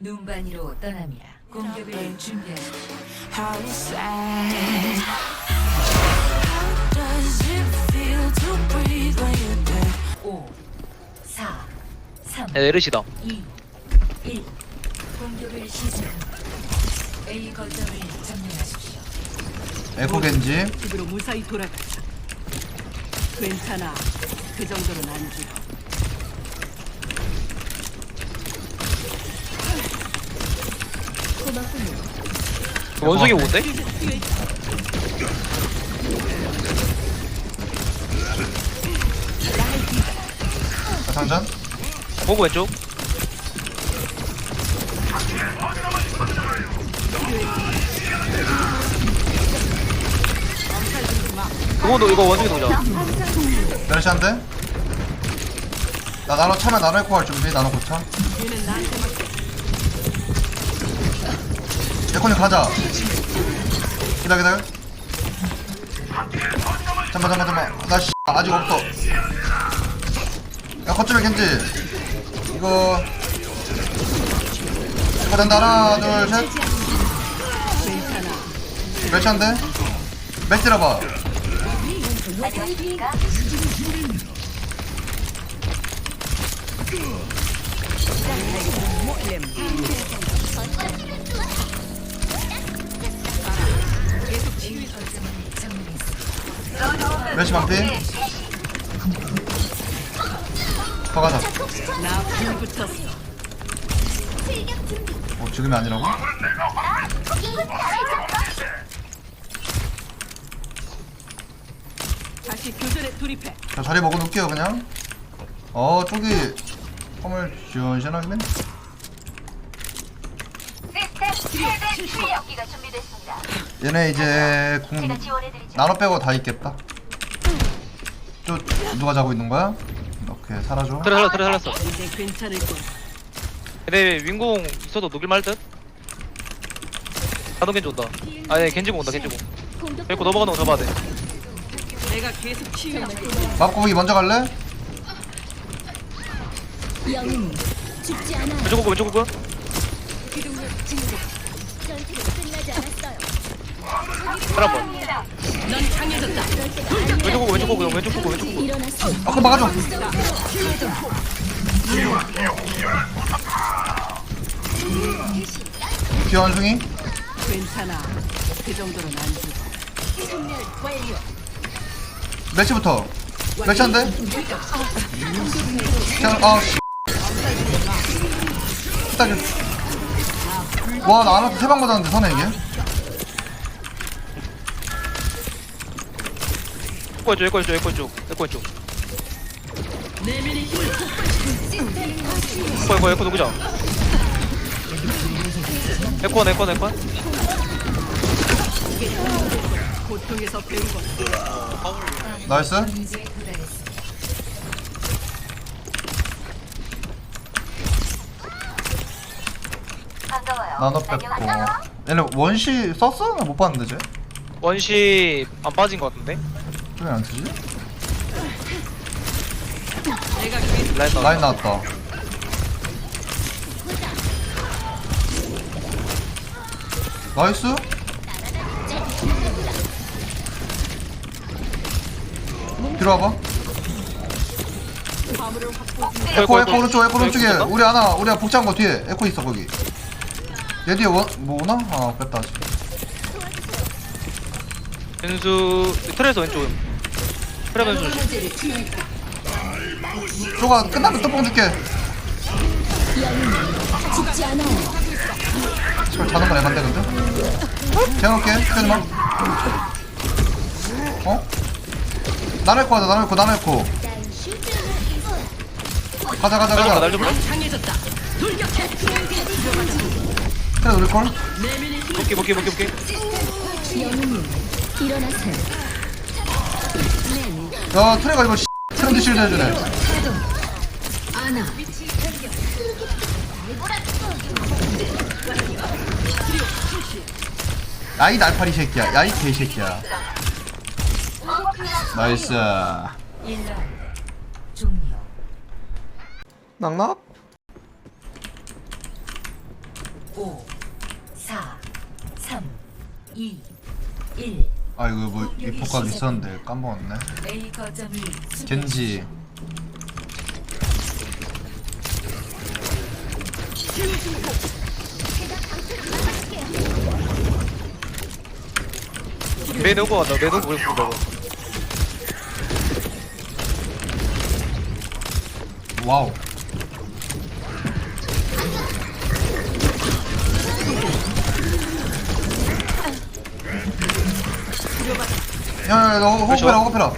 눈반이로 떠납니다. 공격을 준비하십시오. How sad does it feel to breathe when you're dead? 5, 4, 3, 야, 내르시다. 2, 1. 공격을 시작합니다. A 거점을 점령하십시오. 에코 겐지 집으로 무사히 돌아가자. 괜찮아. 그 정도는 안 줘. 원숭이 뭔데? 자, 장전 보고 왼쪽. 그거도 이거 원숭이 도자. 메르시 한대 나 나노 차면 나노 에코 할 준비 나노 고차 에코님 가자. 기다려 기다려. 잠깐만 잠깐만 잠깐만. 나 씨, 아직 없어. 야 거점에 겐지. 이거. 이거 된다. 하나 둘셋. 괜찮아. 메르시 한대. 맥 때려봐 가자 나불 붙었어. 어 지금이 아니라고? 다시 교전에 돌입해. 자 자리 먹어놓을게요 그냥 어 저기 펌을 시원시원하게 맨 여기가 준비됐습니다. 얘네 이제 지원해드리죠. 나눠 빼고 다 있겠다 저 누가 자고 있는 거야? 오케이 사라져 그래 살렸어 그래 살렸어. 이제 괜찮을 거야. 근데 윈공 있어도 녹일 말 듯. 자동 겐지 온다. 아니 겐지공 온다 겐지공. 데리고 넘어가는 거 잡아야 돼. 내가 계속 치유해. 밥고기 먼저 갈래? 왼쪽 보고 왼쪽 보고. 사람 번. 넌강 해졌다. 왼쪽 보고 왼쪽 보고 형, 왼쪽 보고 왼쪽 보고. 아 그럼 막아줘 귀원숭이 괜찮아. 그 정도는 안 줘. 매치부터 매치한데? 그냥 아 씨. 딱 와나 안한테 세방 맞았는데 선해 이게 에코 왼쪽 에코 왼쪽 에코 왼쪽 에코 힘을 에코 에코 에코 누구자? 에코 원 에코 원 에코 나이스. 나눠. 뺐고 얘네 원시 썼어? 나못 봤는데 쟤? 원시 안 빠진 것 같은데? 왜안 계속 라인. 라인 나왔다. 나이스? 뒤로 와봐. 에코 에코 오른쪽 에코 오른쪽에. 있었나? 우리 하나 우리가 복잡한 거 뒤에. 에코 있어 거기. 얘 뒤에 원, 뭐 오나? 아 뺐다 아직 변수 트레에서 왼쪽. 트레 변수. 쪼가 끝나면 뚜껑 줄게 저 자는 건 애간데 근데? 재워놓게 빼지마 어? 나를 거 하자 나를 거 나를 거 가자 가자 가자 봐. 그래 우리 걸 내면의 힘을 볼게 볼 볼게. 야 트레가 이거 트렌드 실드 해주네 야이 날파리 새끼야 야이 개새끼야 나이스 1라운드 종료. 낙낙 5, 4, 3, 2, 1. 아 이거 뭐 이폭각 있었는데 까먹었네. A 거점을 겐지. 메인 오고 간다 메인 오고 우리 와우 야야야 너 호흡해라 호흡해라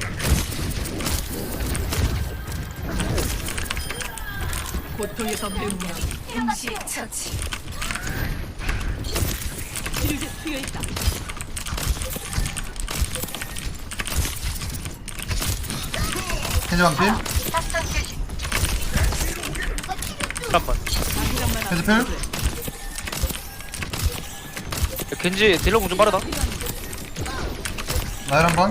고통에서 배운다. 동시 처치. 치료제 있다. 겐지 방필 잠깐만 겐지 필 겐지 딜러공 좀 빠르다 나일 한번.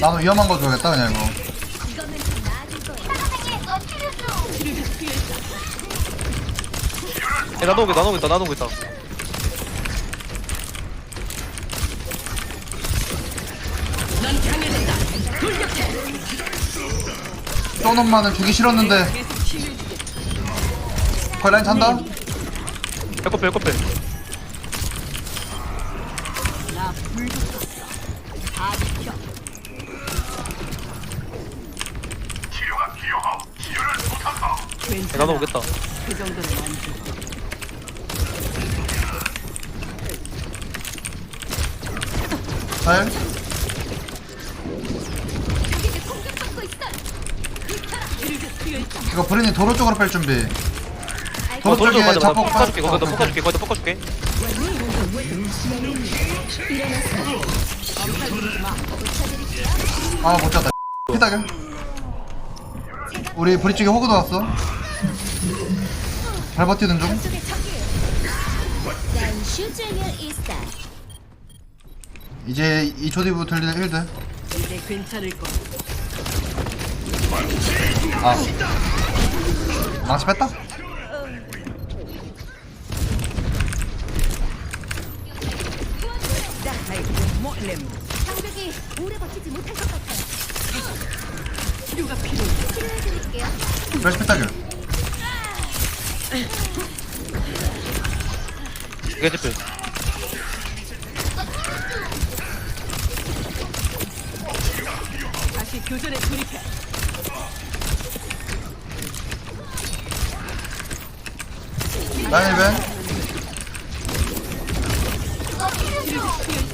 나도 위험한 거 줘야겠다 그냥 이거. 야 나눠 오겠다 나눠 오겠다 나눠 오겠다. 쫀 엄마는 주기 싫었는데. 거의 라인 찬다 백커플 백커 플나 불붙었어. 다 비켜. 야 괜찮아. 나눠 오겠다 그 정도는. 잘 치료제 투여 있다. 이거 브린이 도로 쪽으로 뺄 준비 어 도로 돌려 쪽에 맞아 맞아 자폭 볶아줄게 거기다 볶아줄게 거기다 볶아줄게 아 못 잡다. 피다게 우리 브리 쪽에 호그 나왔어. 잘 버티는 중. 이제 2초 뒤부터 들리는 1드 이제 괜찮을 거야. 아. 망치 뺐다 장벽이 오래 버티지 못할 것 같아요. 치료가 필요해. 치료해 드릴게요. 브레시 피타길 겐지 필 다시 교전에 돌입해. 라인 1벤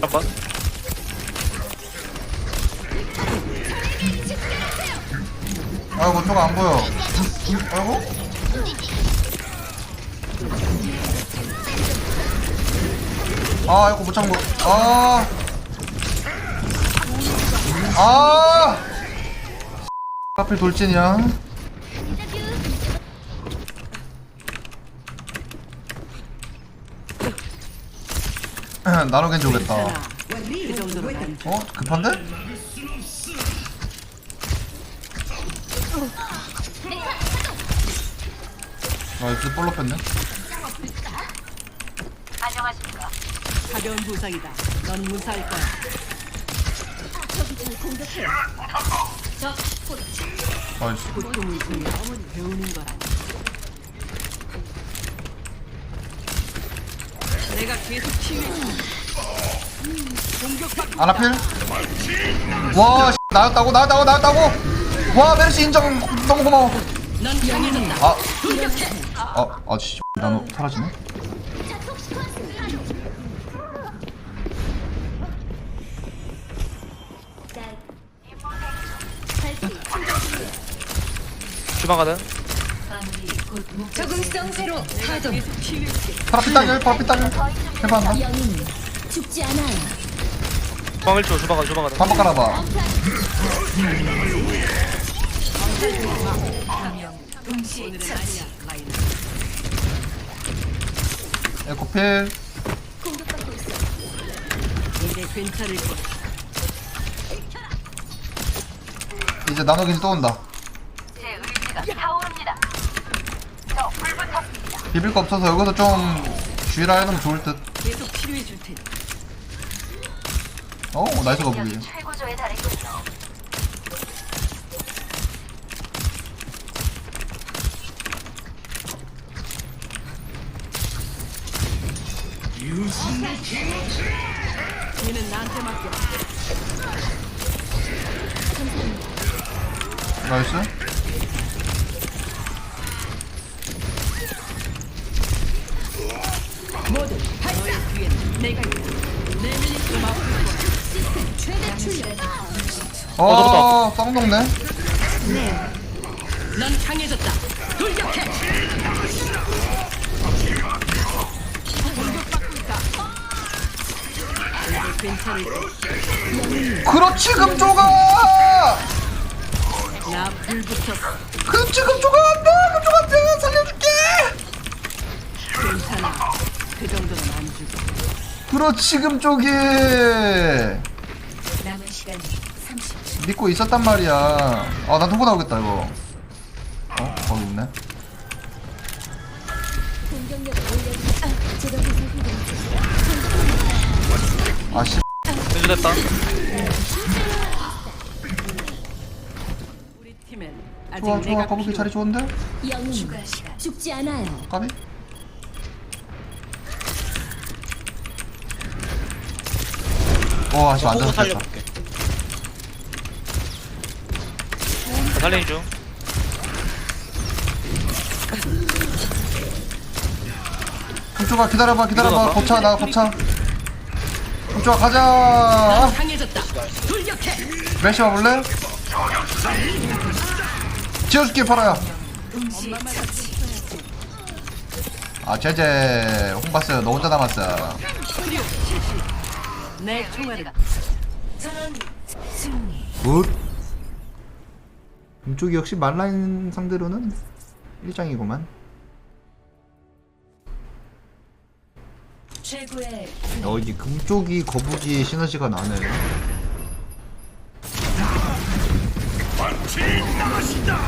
잠깐만 아이고 저거 안 보여 아이고 아 이거 못 참고 아 아! 하필 돌진이야 오겠다 정도는 안 돼. 어? 급한데? 나이스 볼로 뺐네 가벼운 부상이다. 넌 무사할 거야. 나이스 고통을 주면 배우는 거라. 내가 계속 치유해. 음, 공격받고 아나필? 와 씨, 나였다고 나였다고 나였다고 와 메르시 인정 너무 고마워 넌. 아 아, 아, 씨, 나노 사라지네? 주방 가든 방위 곧 목적 내가 계속 치유해줄게. 파라 피따길, 파라 피따길 해봤나? 영웅 죽지 않아요. 주방 1초 주방 가든 주방 가든 한번 깔아봐 동시 처치. 에코필 공격받고 있어. 이제 괜찮을 거야. 이제 나노겐지 또 온다 비빌 거 없어서 여기서 좀 주의라 해놓으면 좋을 듯. 계속 치료해 줄 테니. 어, 어, 나이스 거북이. 얘는 나한테 맡겨. 나이스. 모두 너의 뒤엔 내가 있다. 내 밀리스 마법. 최대 출력. 어, 쌍 녹네. 넌 강해졌다. 돌격해. 공격받고 있다. 이제 괜찮을 거야. 그렇지, 금조가! 나불 붙었어. 그렇지, 금조가 안 돼! 금조가 안 돼! 살려줄게! 괜찮아. 그 정도는 안 주고. 그렇지, 금쪽이! 남은 시간 30초. 믿고 있었단 말이야. 아, 나 통보 나오겠다, 이거. 아, 씨. 겐지 됐다 우리 팀엔 아직 좋아, 좋아. 거북이. 자리 좋은데? 영웅 죽지 않아요. 까비? 어, 아씨, 안. 살려볼게 나 살리는 중 금쪽아, 기다려봐, 기다려봐. 이거 거차, 나 거차. 금쪽아, 가자! 메시 와볼래? 지어줄게, 팔아야. 아, 제제. 홍바스, 너 혼자 남았어. 치료 실시. 내 총알을 전원 승리. 굿. 금쪽이 역시 말라인 상대로는 일장이구만. 어 이제 금쪽이 거북이 시너지가 나네. 반칙 나가신다.